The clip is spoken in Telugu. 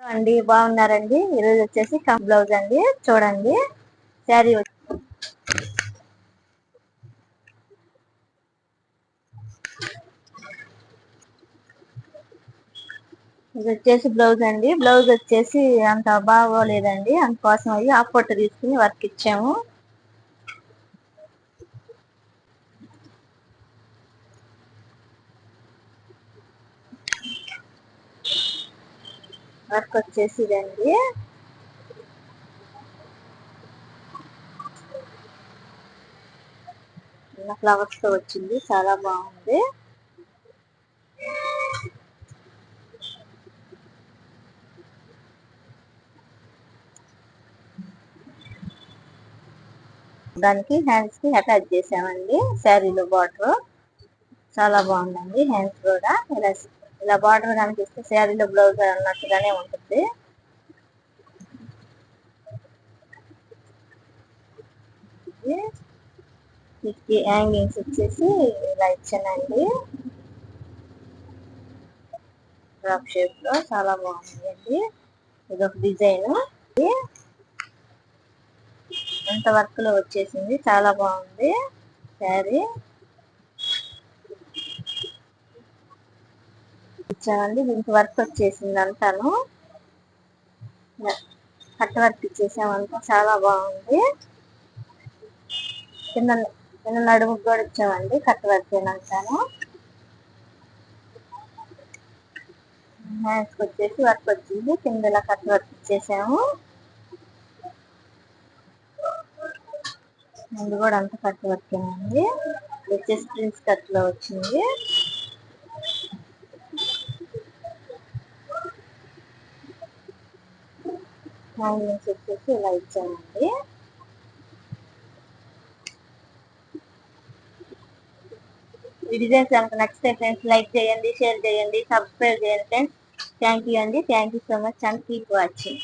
అండి బాగున్నారండి. ఈరోజు వచ్చేసి కమ్ బ్లౌజ్ అండి. చూడండి. శారీ ఇది వచ్చేసి బ్లౌజ్ అండి. బ్లౌజ్ వచ్చేసి అంత బాగోలేదండి. అందుకోసం అయ్యి ఆఫ్ ఫోటో తీసుకుని వర్క్ ఇచ్చాము. వర్క్ వచ్చేసి ఇదండి ఫ్లవర్స్తో వచ్చింది చాలా బాగుంది. దానికి హ్యాండ్స్కి అటాచ్ చేసామండి శారీలో బార్డర్. చాలా బాగుందండి హ్యాండ్స్ కూడా ఇలా ఇలా బార్డర్ కనిపిస్తే శారీలో బ్లౌజ్ అన్నట్టుగానే ఉంటుంది. వీటికి యాంగిల్స్ వచ్చేసి ఇలా ఇచ్చానండి. డ్రాప్ షేప్లో చాలా బాగుందండి. ఇది ఒక డిజైన్. ఎంత వర్క్లో వచ్చేసింది. చాలా బాగుంది శారీ. ఇచ్చామండి దీనికి వర్క్ వచ్చేసింది అంతాను కట్ వర్క్ ఇచ్చేసామంతా. చాలా బాగుంది. కింద కింద నడుముకు కూడా ఇచ్చామండి కట్ వర్క్ అంతాను హ్యాండ్స్ వచ్చేసి వర్క్ వచ్చింది. కింద ఇలా కట్ వర్క్ ఇచ్చేసాము. ముందు కూడా అంత కట్ వర్క్ అండి వచ్చేసి ప్రిన్స్ కట్లో వచ్చింది. హ్యాంగింగ్స్ వచ్చేసి ఇలా ఇచ్చానండి ఈ డిజైన్స్ కనుక నచ్చితే ఫ్రెండ్స్ లైక్ చేయండి షేర్ చేయండి సబ్స్క్రైబ్ చేయండి ఫ్రెండ్స్ థ్యాంక్ యూ అండి thank you so much and keep watching